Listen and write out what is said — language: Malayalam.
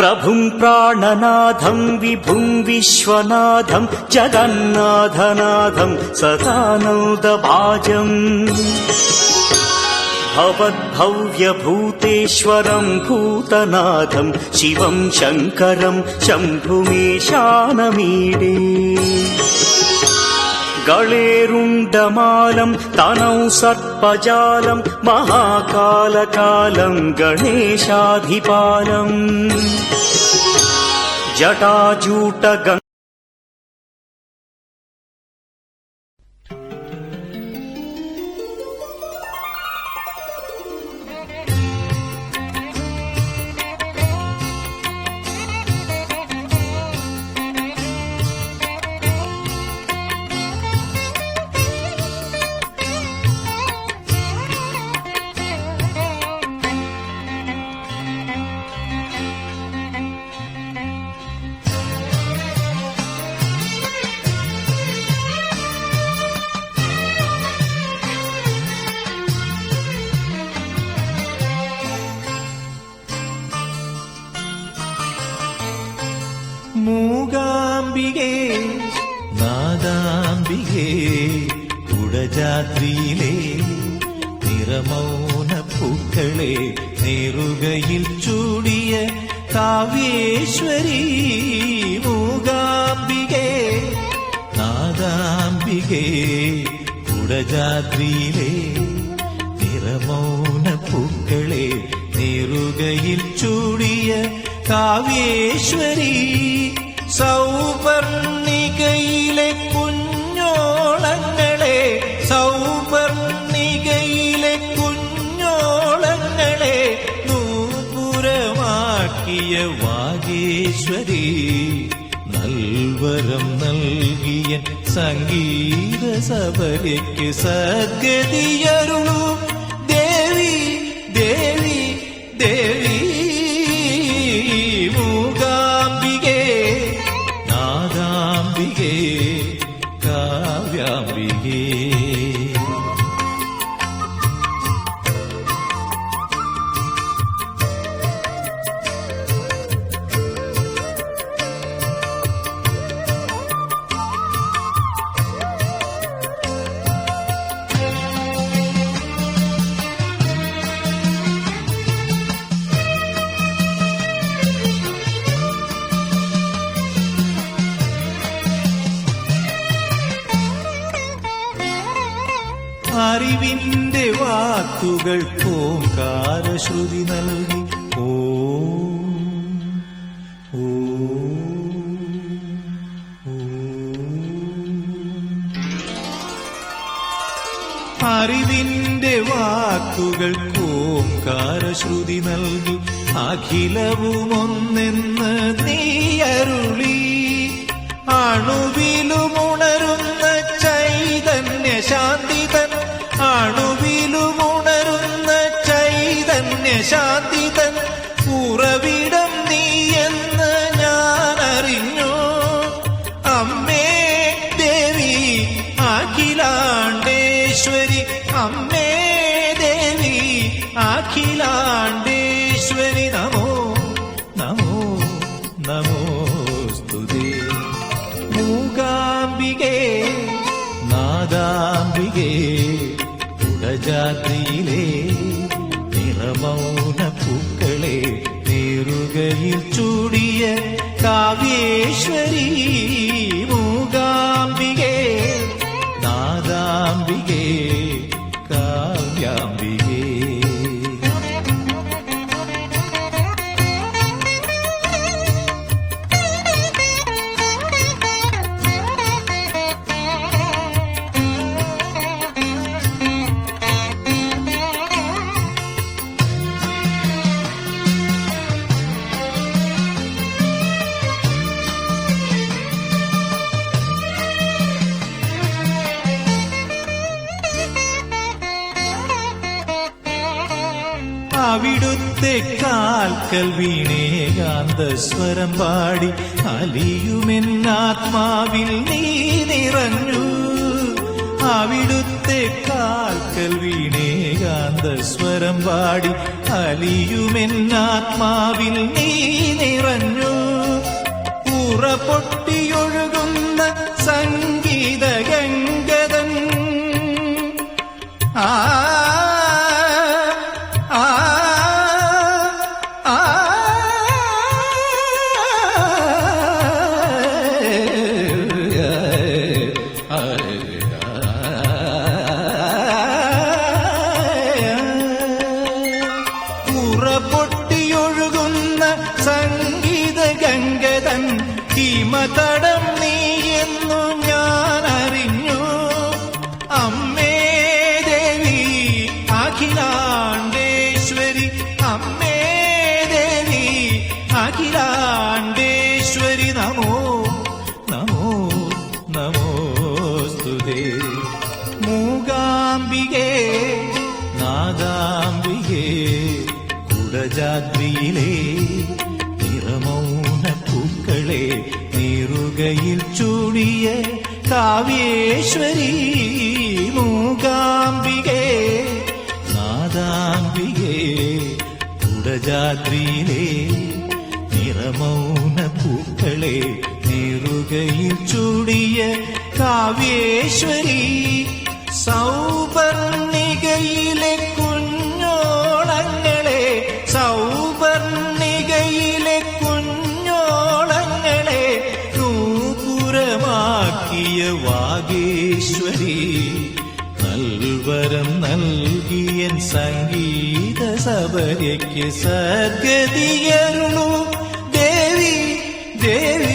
प्रभुं प्राणनाथं विभुं विश्वनाथं जगन्नाथनाथं सदानन्दभाजम् भवद्भव्यभूतेश्वरं भूतनाथं शिवं शङ्करं शम्भुमेशानमीडे गळेरुण्डमालं तनौ सर्पजालं అల్పజాలం మహాకాలకాలం గణేశాధిపాలం జటాజూట നാദാംബികേ കുടജാദ്രിയിലെ നിറമൗന പൂക്കളെ നേറുകയിൽ ചൂടിയ കാവ്യേശ്വരി മൂകാംബികേ നാദാംബികേ കുടജാദ്രിയിലെ നിറമൗന പൂക്കളെ നേറുകയിൽ ചൂടിയ കാവ്യേശ്വരി. സൗവർണികയിലെ കുഞ്ഞോളങ്ങളെ സൗവർണികയിലെ കുഞ്ഞോളങ്ങളെ നൂപുരമാക്കിയ വാഗേശ്വരി നൽവരം നൽകിയ സംഗീത സഭയ്ക്ക് സദ്ഗതിയരുളൂ. ദേവി ദേവി ദേവി അറിവിന്റെ വാക്കുകൾ ഓംകാരശ്രുതി നൽകി. ഓം അറിവിന്റെ വാക്കുകൾ ഓംകാരശ്രുതി നൽകി. അഖിലവും ഒന്നെന്ന് നീ സ്തുതേ മൂകാംബികേ നാദാംബികേ കുടജാതിയിലെ നിറമൗന പൂക്കളെ നേറുകയിൽ ചൂടിയ കാവ്യേശ്വരി. മൂകാംബികേ നാദാംബികേ അവിടുത്തെ കാൽക്കൽ വീണേകാന്ത സ്വരം പാടി അലിയുമെന്നാത്മാവിൽ നീ നിറഞ്ഞു. അവിടുത്തെ കാൽക്കൽ വീണേകാന്ത സ്വരം പാടി അലിയുമെന്നാത്മാവിൽ നീ നിറഞ്ഞു. ഉറപൊട്ടിയൊഴുകുന്ന സംഗീത ഗംഗതൻ ആ കുടജാദ്രിയിലേ നിറമൗന പൂക്കളെ നീറുകയിൽ ചൂടിയ കാവ്യേശ്വരി മൂകാംബികേ നാദാംബികേ കുടജാദ്രിയിലേ നിറമൗന പൂക്കളെ നീറുകയിൽ ചൂടിയ കാവ്യേശ്വരി സൗവർണികയിലെ കർണികയിലെ കുഞ്ഞോളങ്ങളെ തൂപുരമാക്കിയ വാഗേശ്വരി നൽവരം നൽകിയൻ സംഗീത സഭയ്ക്ക് സദ്ഗതിയരുണു ദേവി ദേവി